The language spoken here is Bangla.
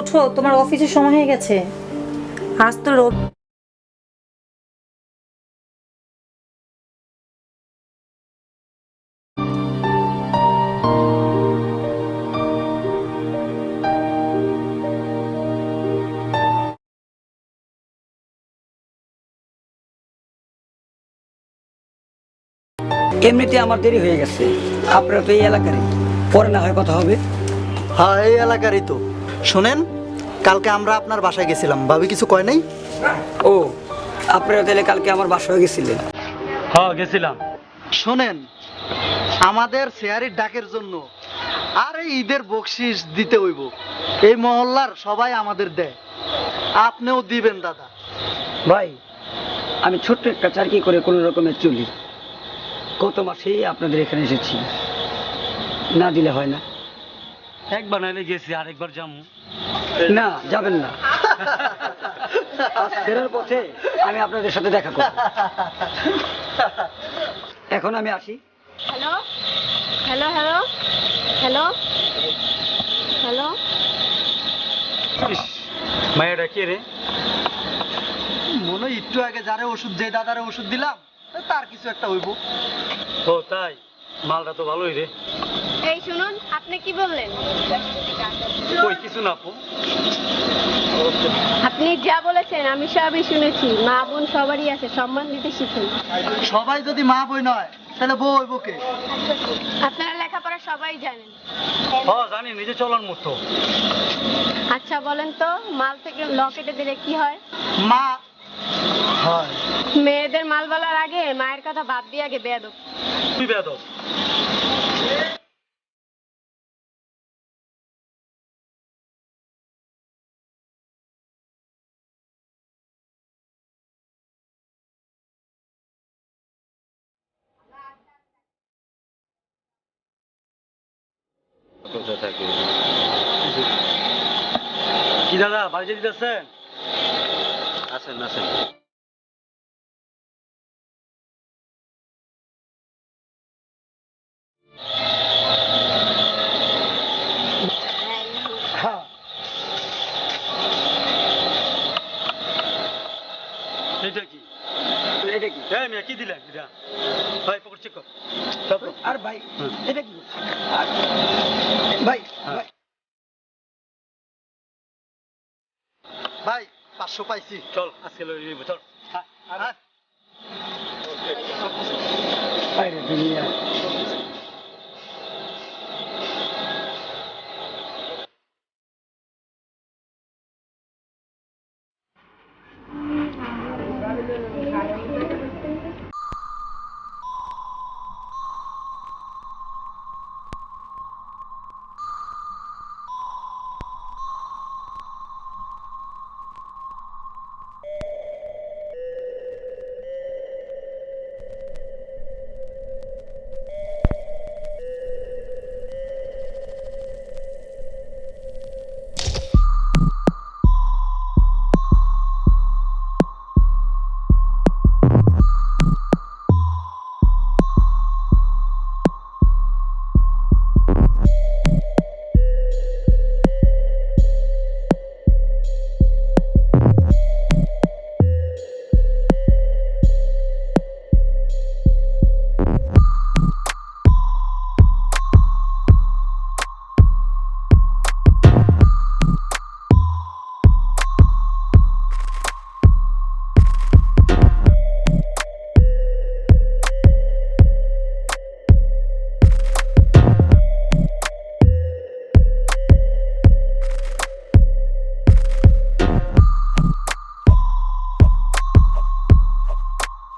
ওঠো তোমার অফিসের সময় হয়ে গেছে। আজ তো রোদ এমনিতে আমার দেরি হয়ে গেছে। আপনারা তো এই এলাকারই। পরে না হয় কথা হবে। হ্যাঁ এই এলাকারই তো। শোনেন কালকে আমরা আপনার বাসায় গেছিলাম। ভাবি কিছু কয় নাই? ও আপনারা তাহলে কালকে আমার বাসায় গেছিলেন? হ্যাঁ গেছিলাম। শোনেন আমাদের শেয়ারির ডাকের জন্য আর এই ঈদের বকশিস দিতে হইব। এই মহল্লার সবাই আমাদের দেয়। আপনিও দিবেন দাদা। ভাই আমি ছোট্ট একটা চাকরি করে কোনো রকমের চলি। গত মাসেই আপনাদের এখানে এসেছি। না দিলে হয় না। একবার নাইলে গেছি আরেকবার যাব না যাবেন না। ফেরার পথে আমি আপনাদের সাথে দেখা করব। এখন আমি আসি। Hello? Hello hello? Hello? Hello? মায়েরা কে রে? মনে হয় একটু আগে যারে ওষুধ যে দাদারে ওষুধ দিলাম তার কিছু একটা হইব। ও তাই? মালটা তো ভালোই রে। শুনুন আপনি কি বললেন? কই কিছু না আপু। আপনি যা বলেছেন আমি সবই শুনেছি। মা বোন সবারই আছে সম্মান দিতে শিখুন। সবাই যদি মা বই নয় তাহলে বউ হইব কে? আপনারা লেখাপড়া সবাই জানেন। হ্যাঁ জানি নিজে চলার মতো। আচ্ছা বলেন তো মাল থেকে ল কেটে দিলে কি হয়? মা হয়। মেয়েদের মাল বলার আগে মায়ের কথা বাদ দিয়ে আগে বেয়াদব। তুই কি দাদা বাড়ি যেতে দিতেছেন আসেন আসেন এটা কি? এটা কি? এই মিয়া কি দিলেন? এটা। ভাই পকেট চেক কর। আর ভাই এটা কি? ভাই হ্যাঁ। ভাই ভাই পাঁচশো পাইছি। চল আজকে লই নিব চল। হ্যাঁ, হ্যাঁ। বাইরে দুনিয়া।